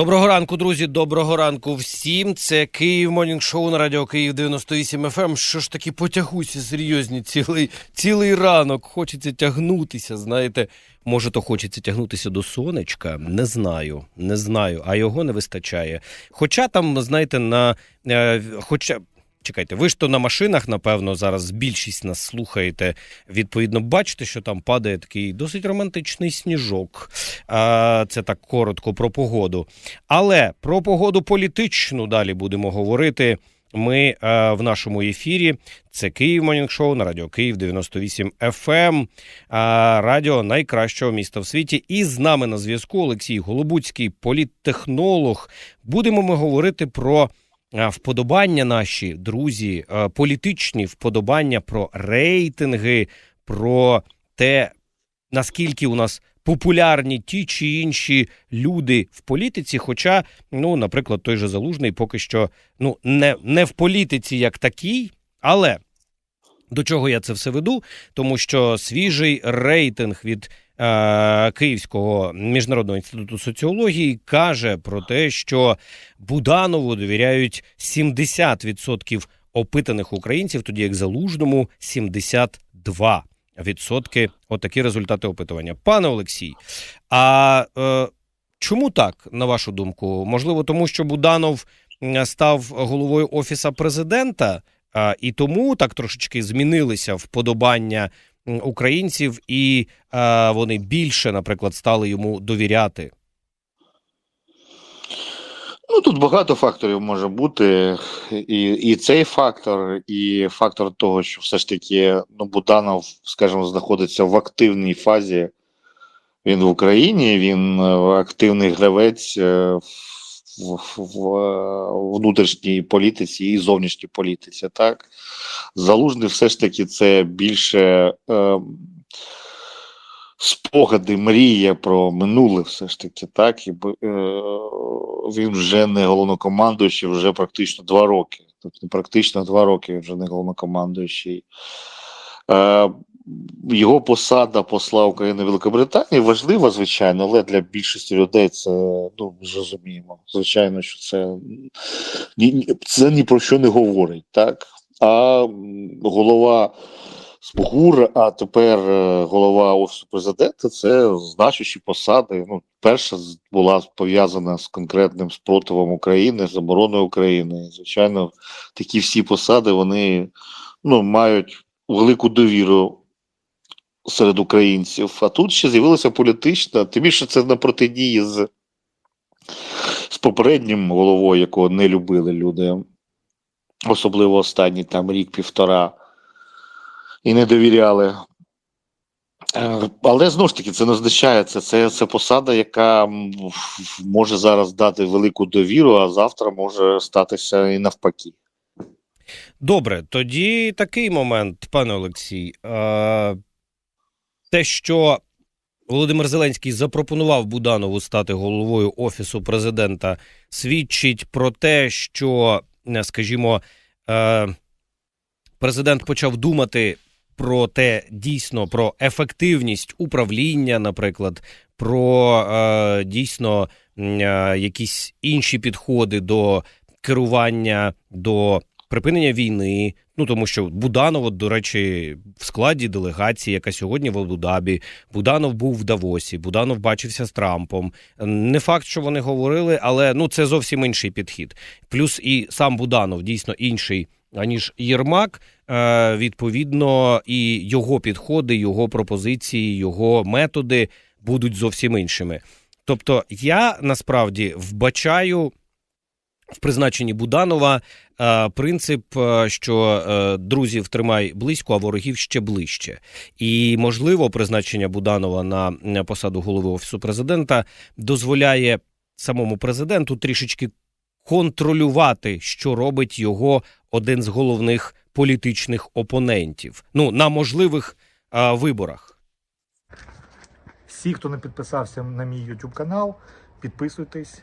Доброго ранку, друзі. Доброго ранку всім. Це Київ Монінг Шоу на радіо Київ 98 FM. Що ж таки потягуся серйозні цілий, цілий ранок. Хочеться тягнутися. Знаєте, може, то хочеться тягнутися до сонечка. Не знаю, не знаю, а його не вистачає. Хоча там, знаєте, на е, хоча. Чекайте, ви ж то на машинах, напевно, зараз більшість нас слухаєте. Відповідно, бачите, що там падає такий досить романтичний сніжок. Це так коротко про погоду. Але про погоду політичну далі будемо говорити. Ми е, в нашому ефірі. Це Київ Монінг Шоу на радіо Київ 98 FM, е, радіо найкращого міста в світі. І з нами на зв'язку Олексій Голобуцький, політтехнолог. Будемо ми говорити про. Е, Вподобання наші друзі, е, політичні вподобання про рейтинги, про те, наскільки у нас популярні ті чи інші люди в політиці. Хоча, ну, наприклад, той же залужний поки що ну, не, не в політиці як такій, але до чого я це все веду? Тому що свіжий рейтинг від Київського міжнародного інституту соціології каже про те, що Буданову довіряють 70% опитаних українців, тоді як залужному 72%. Відсотки, отакі результати опитування. Пане Олексій, а е, чому так, на вашу думку? Можливо, тому що Буданов став головою офіса президента, і тому так трошечки змінилися вподобання українців, і а, вони більше, наприклад, стали йому довіряти. Ну тут багато факторів може бути, і, і цей фактор, і фактор того, що все ж таки ну, Буданов, скажімо, знаходиться в активній фазі. Він в Україні, він е, активний гравець е, в, внутрішній політиці і зовнішній політиці. Так, залужний все ж таки це більше. Е, спогади, мрія про минуле, все ж таки, так і е, він вже не головнокомандуючий вже практично два роки. Тобто практично два роки він вже не головнокомандуючий. Е, його посада посла України Великобританії важлива, звичайно, але для більшості людей це ну зрозуміємо. Звичайно, що це це ні про що не говорить, так? А голова Спогур, а тепер е, голова офісу президента це значущі посади. Ну, перша була пов'язана з конкретним спротивом України, з обороною України. Звичайно, такі всі посади вони ну, мають велику довіру серед українців. А тут ще з'явилася політична, тим більше це на протидії з, з попереднім головою, якого не любили люди, особливо останні там рік-півтора і не довіряли. Е, Але знову ж таки, це не означає, це, це, це посада, яка може зараз дати велику довіру, а завтра може статися і навпаки. Добре, тоді такий момент, пане Олексій. Те, що Володимир Зеленський запропонував Буданову стати головою офісу президента, свідчить про те, що, е, скажімо, е, президент почав думати про те, дійсно про ефективність управління, наприклад, про е, дійсно якісь інші підходи до керування, до припинення війни. Ну тому що Буданов, до речі, в складі делегації, яка сьогодні в Абу-Дабі, Буданов був в Давосі, Буданов бачився з Трампом. Не факт, що вони говорили, але ну це зовсім інший підхід. Плюс і сам Буданов дійсно інший аніж Єрмак. Е, Відповідно, і його підходи, його пропозиції, його методи будуть зовсім іншими. Тобто, я насправді вбачаю в призначенні Буданова е, принцип, е, що е, друзів тримай близько, а ворогів ще ближче. І можливо, призначення Буданова на посаду голови офісу президента дозволяє самому президенту трішечки контролювати, що робить його один з головних політичних опонентів. Ну на можливих виборах. Всі, хто не підписався на мій YouTube канал, підписуйтесь,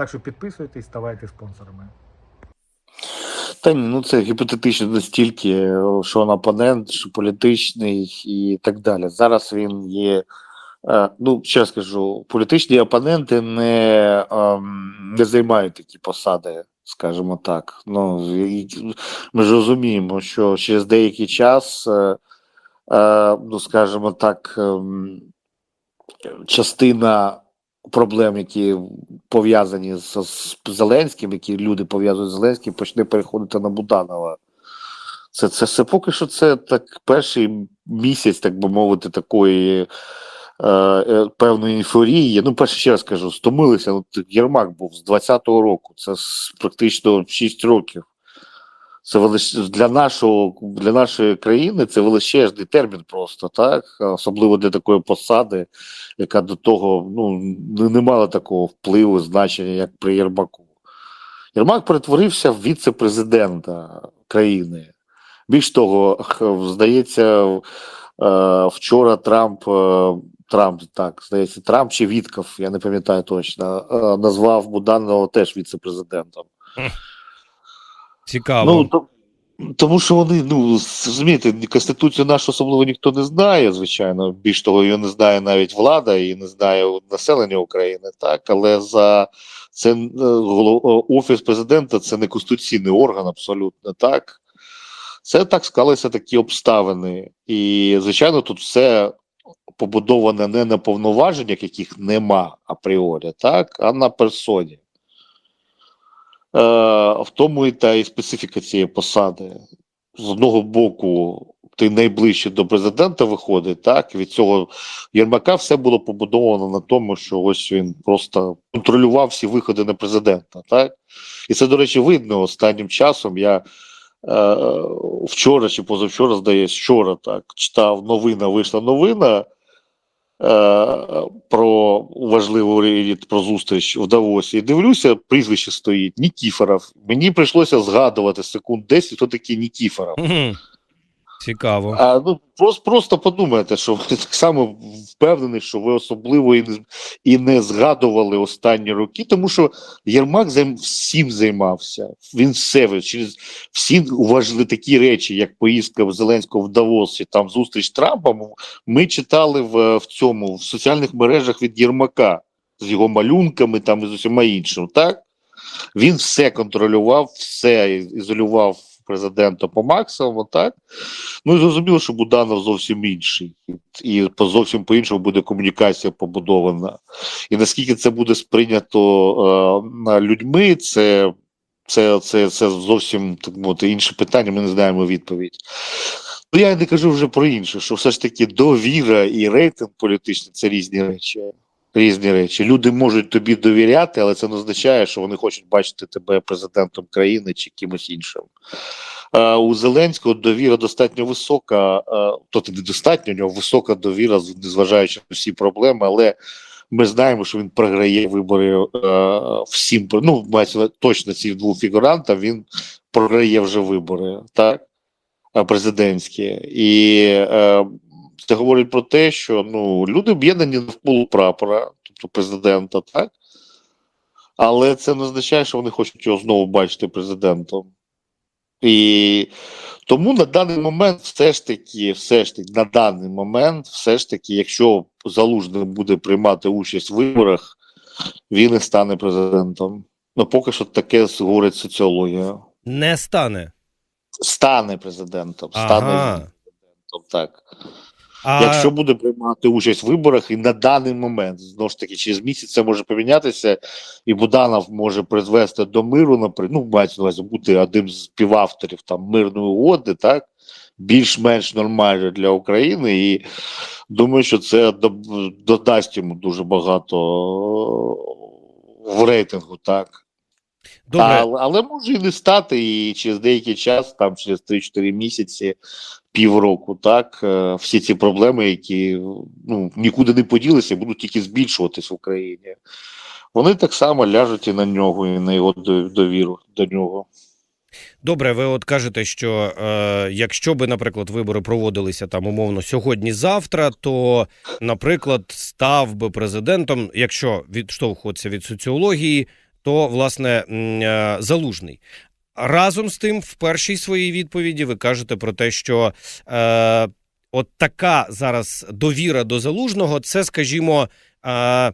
Так що підписуйтесь, ставайте спонсорами. Та ні, ну це гіпотетично настільки, що він опонент, що політичний і так далі. Зараз він є. е, Ну, ще раз кажу, політичні опоненти не, ем, не займають такі посади, скажімо так. Ну, ми ж розуміємо, що через деякий час, е, е, ну, скажімо так, ем, частина проблем, які пов'язані з, з Зеленським, які люди пов'язують з Зеленським, почне переходити на Буданова. Це, це, це поки що це так перший місяць, так би мовити, такої е, е, певної ейфорії. Ну, перше ще раз кажу, стомилися. От Єрмак був з 20-го року, це практично 6 років. Це велич... для нашого для нашої країни це величезний термін просто, так? Особливо для такої посади, яка до того ну, не, мала такого впливу, значення, як при Єрмаку. Єрмак перетворився в віце-президента країни. Більш того, здається, е, вчора Трамп, е, Трамп, так, здається, Трамп чи Вітков, я не пам'ятаю точно, е, назвав Буданова теж віце-президентом. Цікаво. Ну, то, тому що вони, ну, розумієте, Конституцію нашу особливо ніхто не знає, звичайно. Більш того, її не знає навіть влада і не знає населення України, так, але за це е, е, офіс президента це не конституційний орган, абсолютно так. Це так склалися такі обставини. І, звичайно, тут все побудоване не на повноваженнях, яких нема апріорі, так, а на персоні. Е, в тому і та і специфіка цієї посади. З одного боку, ти найближче до президента виходить, так від цього Єрмака все було побудовано на тому, що ось він просто контролював всі виходи на президента. Так? І це, до речі, видно останнім часом. Я е, вчора чи позавчора, здається, вчора так читав новина, вийшла новина. Е, Про важливу рід про зустріч в Давосі. І дивлюся, прізвище стоїть Нікіфоров. Мені прийшлося згадувати секунд 10, хто такий Нікіфоров. Цікаво. А ну просто, просто подумайте, що ви так само впевнений, що ви особливо і не, і не згадували останні роки, тому що Єрмак займ, всім займався. Він все через всі важливі такі речі, як поїздка в Зеленського в Давос і там зустріч з Трампом. Ми читали в, в цьому в соціальних мережах від Єрмака з його малюнками там і з усіма іншим. Так він все контролював, все ізолював президента по максимуму, так. Ну і зрозуміло, що Буданов зовсім інший, і по зовсім по іншому буде комунікація побудована. І наскільки це буде сприйнято е, людьми, це, це, це, це зовсім так мовити, інше питання. Ми не знаємо відповідь. Ну я не кажу вже про інше, що все ж таки довіра і рейтинг політичний це різні речі. Різні речі. Люди можуть тобі довіряти, але це не означає, що вони хочуть бачити тебе президентом країни чи кимось іншим. У Зеленського довіра достатньо висока, тобто недостатньо, у нього висока довіра, незважаючи на всі проблеми, але ми знаємо, що він програє вибори е, всім. Ну, точно ці двох фігурантам він програє вже вибори, так? Президентські. І е, це говорить про те, що ну, люди об'єднані навколо прапора, тобто президента, так? Але це не означає, що вони хочуть його знову бачити президентом. І тому на даний момент, все ж таки, все ж таки, на даний момент, все ж таки, якщо Залужний буде приймати участь в виборах, він і стане президентом. Ну, поки що таке говорить соціологія. Не стане. Стане президентом, стане Ага. президентом, так. А Якщо буде приймати участь в виборах, і на даний момент знову ж таки через місяць це може помінятися, і Буданов може призвести до миру, наприклад, ну мається на увазі бути одним з співавторів там мирної угоди, так більш-менш нормально для України, і думаю, що це додасть йому дуже багато е, в рейтингу, так. Добре, Але, але може і не стати, і через деякий час, там через 3-4 місяці, півроку, так, е, всі ці проблеми, які ну, нікуди не поділися, будуть тільки збільшуватись в Україні. вони так само ляжуть і на нього, і на його довіру до нього. Добре, ви от кажете, що е, якщо би, наприклад, вибори проводилися там умовно сьогодні-завтра, то, наприклад, став би президентом, якщо відштовхуватися від соціології, то власне е, залужний. Разом з тим, в першій своїй відповіді ви кажете про те, що е, от така зараз довіра до залужного, це, скажімо, е,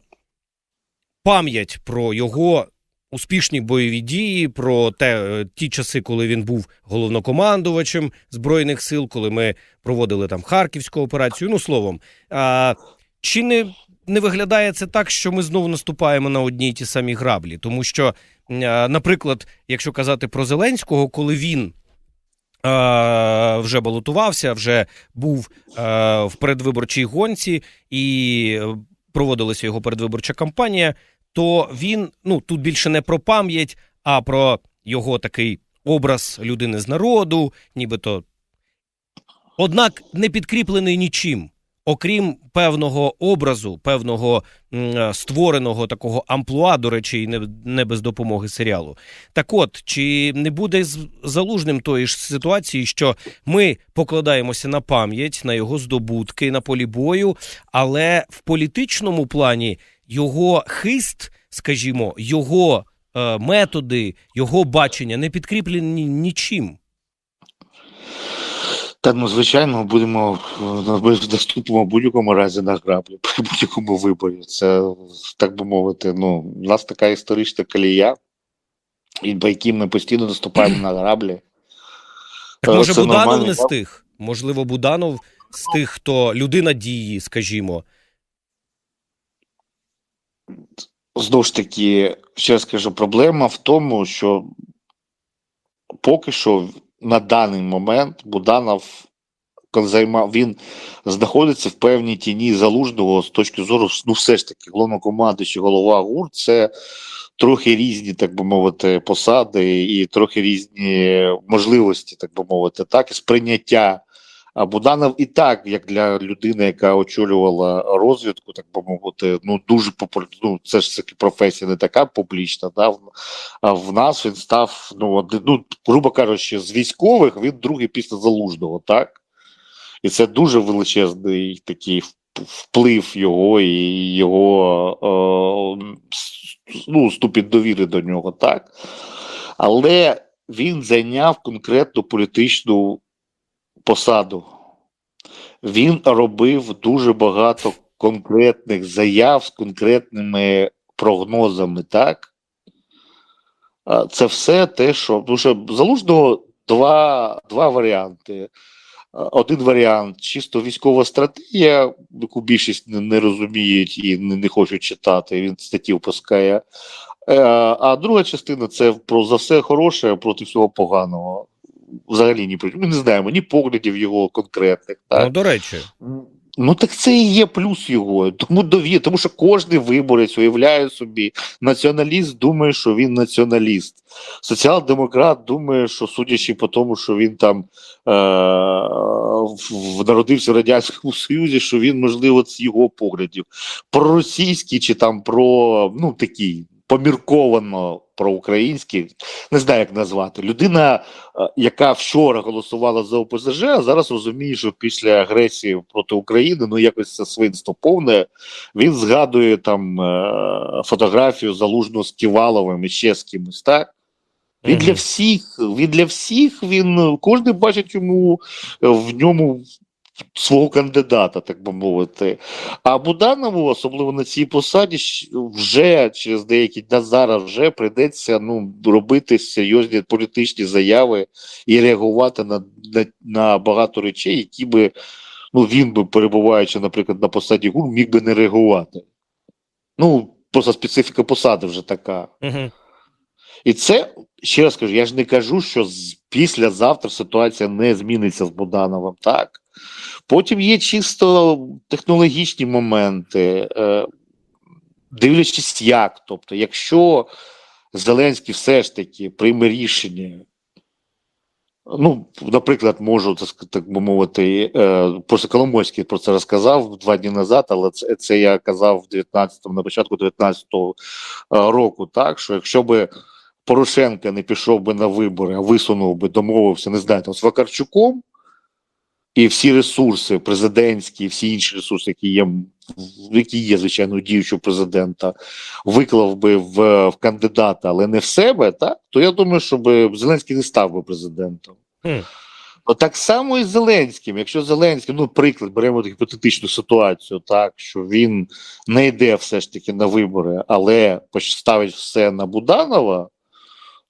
пам'ять про його успішні бойові дії, про те, е, ті часи, коли він був головнокомандувачем збройних сил, коли ми проводили там харківську операцію. Ну словом, а, чи не, не виглядає це так, що ми знову наступаємо на одні й ті самі граблі? Тому що, наприклад, якщо казати про Зеленського, коли він. е, Вже балотувався, вже був е, в передвиборчій гонці і е, проводилася його передвиборча кампанія то він ну тут більше не про пам'ять, а про його такий образ людини з народу, нібито. Однак не підкріплений нічим, окрім певного образу, певного е, створеного такого амплуа, до речі, і не, без допомоги серіалу. Так от, чи не буде залужним тої ж ситуації, що ми покладаємося на пам'ять, на його здобутки, на полі бою, але в політичному плані його хист, скажімо, його е, методи, його бачення не підкріплені нічим. Та ну, звичайно, будемо е, ми доступимо в будь-якому разі на граблі при будь-якому виборі. Це так би мовити. Ну, у нас така історична колія, і по якій ми постійно наступаємо на граблі. Так Е, може це Буданов нормально. не з тих? Можливо, Буданов з тих, хто людина дії, скажімо. Знову ж таки, ще раз кажу, проблема в тому, що поки що на даний момент Буданов він знаходиться в певній тіні залужного з точки зору, ну, все ж таки, головнокомандуючий голова ГУР це трохи різні, так би мовити, посади і трохи різні можливості, так би мовити, так, і сприйняття. А Буданов і так, як для людини, яка очолювала розвідку, так би мовити, ну дуже популярно, ну, це ж таки професія не така публічна. Да? А в нас він став, ну, один- ну, грубо кажучи, з військових він другий після залужного, так? І це дуже величезний такий вплив його і його е, ну, ступінь довіри до нього, так? Але він зайняв конкретну політичну посаду. Він робив дуже багато конкретних заяв з конкретними прогнозами, так? Це все те, що тому що залужного два, два варіанти. Один варіант чисто військова стратегія, яку більшість не, не розуміють і не, не хочуть читати, він статті впускає. Е, А друга частина це про за все хороше проти всього поганого. Взагалі ні про ми не знаємо ні поглядів його конкретних. Так? Ну, до речі, Ну так це і є плюс його. Тому довір, тому що кожен виборець уявляє собі, націоналіст думає, що він націоналіст. Соціал-демократ думає, що судячи по тому, що він там е- в- народився в Радянському Союзі, що він, можливо, з його поглядів. Проросійський чи там про ну такі помірковано проукраїнський, не знаю, як назвати. Людина е, яка вчора голосувала за ОПЗЖ, а зараз розуміє, що після агресії проти України ну якось це свинство повне. Він згадує там е, фотографію залужного з Ківаловим і ще з кимось, так? Він для всіх, він для всіх, він кожен бачить йому е, в ньому свого кандидата, так би мовити. А Буданову, особливо на цій посаді, вже через деякий на зараз вже прийдеться ну, робити серйозні політичні заяви і реагувати на, на, на багато речей, які би ну, він би, перебуваючи, наприклад, на посаді ГУР, міг би не реагувати. Ну, просто специфіка посади вже така. угу. І це ще раз кажу, я ж не кажу, що післязавтра ситуація не зміниться з Будановим. Так. Потім є чисто технологічні моменти, е, дивлячись як. Тобто, якщо Зеленський все ж таки прийме рішення Ну, наприклад, можу так, так би мовити, е, просто Коломойський про це розказав два дні назад, але це, це я казав в 19-му, на початку 19-го е, року, так що якщо би Порошенко не пішов би на вибори, а висунув би, домовився, не знаю, там, з Вакарчуком, і всі ресурси президентські, і всі інші ресурси, які є, які є, звичайно, діючого президента, виклав би в, в кандидата, але не в себе, так, то я думаю, що би Зеленський не став би президентом. От так само і з Зеленським. Якщо Зеленський, ну, приклад, беремо таку гіпотетичну ситуацію, так, що він не йде все ж таки на вибори, але ставить все на Буданова,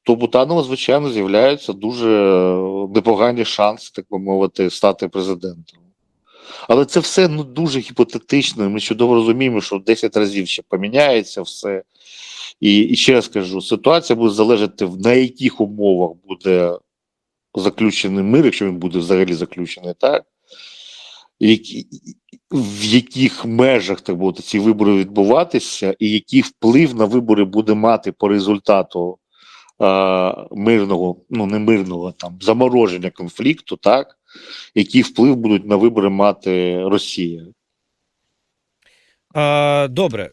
то у Буданова, звичайно, з'являються дуже непогані шанси, так би мовити, стати президентом. Але це все ну, дуже гіпотетично. Ми чудово розуміємо, що в 10 разів ще поміняється все. І, і ще раз кажу, ситуація буде залежати, на яких умовах буде заключений мир, якщо він буде взагалі заключений, так? Які, в яких межах так буде ці вибори відбуватися, і який вплив на вибори буде мати по результату е, мирного, ну не мирного, там замороження конфлікту, так? Який вплив будуть на вибори мати Росія? А, добре.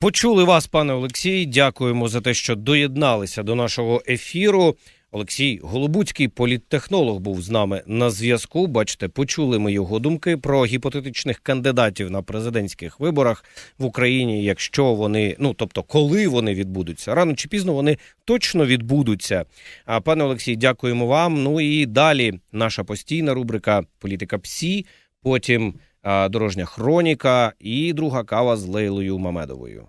Почули вас, пане Олексій. Дякуємо за те, що доєдналися до нашого ефіру. Олексій Голобуцький, політтехнолог, був з нами на зв'язку. Бачите, почули ми його думки про гіпотетичних кандидатів на президентських виборах в Україні, якщо вони, ну тобто, коли вони відбудуться, рано чи пізно вони точно відбудуться. А пане Олексій, дякуємо вам. Ну і далі наша постійна рубрика Політика Псі. Потім дорожня хроніка і друга кава з Лейлою Мамедовою.